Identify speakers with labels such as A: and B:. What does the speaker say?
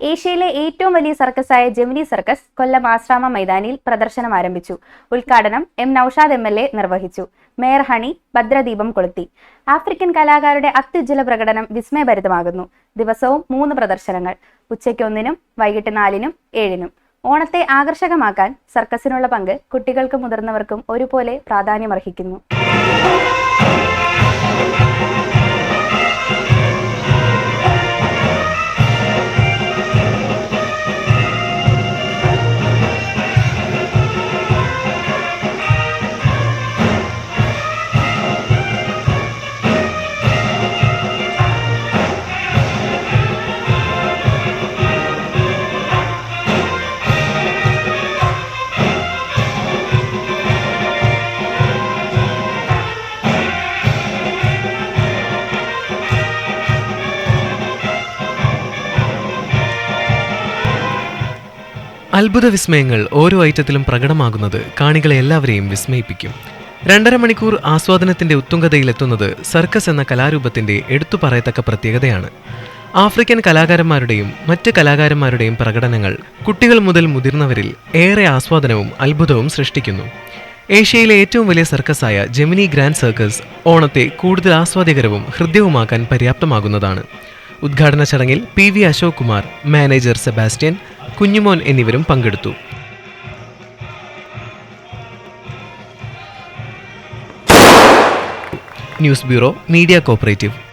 A: ഏഷ്യയിലെ ഏറ്റവും വലിയ സർക്കസായ ജെമിനി സർക്കസ് കൊല്ലം ആശ്രാമ മൈതാനിയിൽ പ്രദർശനം ആരംഭിച്ചു. ഉദ്ഘാടനം M Naushad M L A നിർവഹിച്ചു. മേയർ ഹണി ഭദ്രദീപം കൊളുത്തി. ആഫ്രിക്കൻ കലാകാരുടെ അത്യുജ്വല പ്രകടനം വിസ്മയഭരിതമാകുന്നു. ദിവസവും മൂന്ന് പ്രദർശനങ്ങൾ. ഉച്ചയ്ക്ക് ഒന്നിനും വൈകിട്ട് നാലിനും ഏഴിനും. ഓണത്തെ ആകർഷകമാക്കാൻ സർക്കസിനുള്ള പങ്ക് കുട്ടികൾക്കും മുതിർന്നവർക്കും ഒരുപോലെ പ്രാധാന്യമർഹിക്കുന്നു.
B: അത്ഭുത വിസ്മയങ്ങൾ ഓരോ ഐറ്റത്തിലും പ്രകടമാകുന്നത് കാണികളെ എല്ലാവരെയും വിസ്മയിപ്പിക്കും. രണ്ടര മണിക്കൂർ ആസ്വാദനത്തിന്റെ ഉത്തുംഗതയിലെത്തുന്നത് സർക്കസ് എന്ന കലാരൂപത്തിന്റെ എടുത്തു പറയത്തക്ക പ്രത്യേകതയാണ്. ആഫ്രിക്കൻ കലാകാരന്മാരുടെയും മറ്റ് കലാകാരന്മാരുടെയും പ്രകടനങ്ങൾ കുട്ടികൾ മുതൽ മുതിർന്നവരിൽ ഏറെ ആസ്വാദനവും അത്ഭുതവും സൃഷ്ടിക്കുന്നു. ഏഷ്യയിലെ ഏറ്റവും വലിയ സർക്കസായ ജെമിനി ഗ്രാൻഡ് സർക്കസ് ഓണത്തെ കൂടുതൽ ആസ്വാദ്യകരവും ഹൃദ്യവുമാക്കാൻ പര്യാപ്തമാകുന്നതാണ്. ഉദ്ഘാടന ചടങ്ങിൽ P V Ashok Kumar manager Sebastian Kunjumon എന്നിവരും പങ്കെടുത്തു. News bureau media cooperative.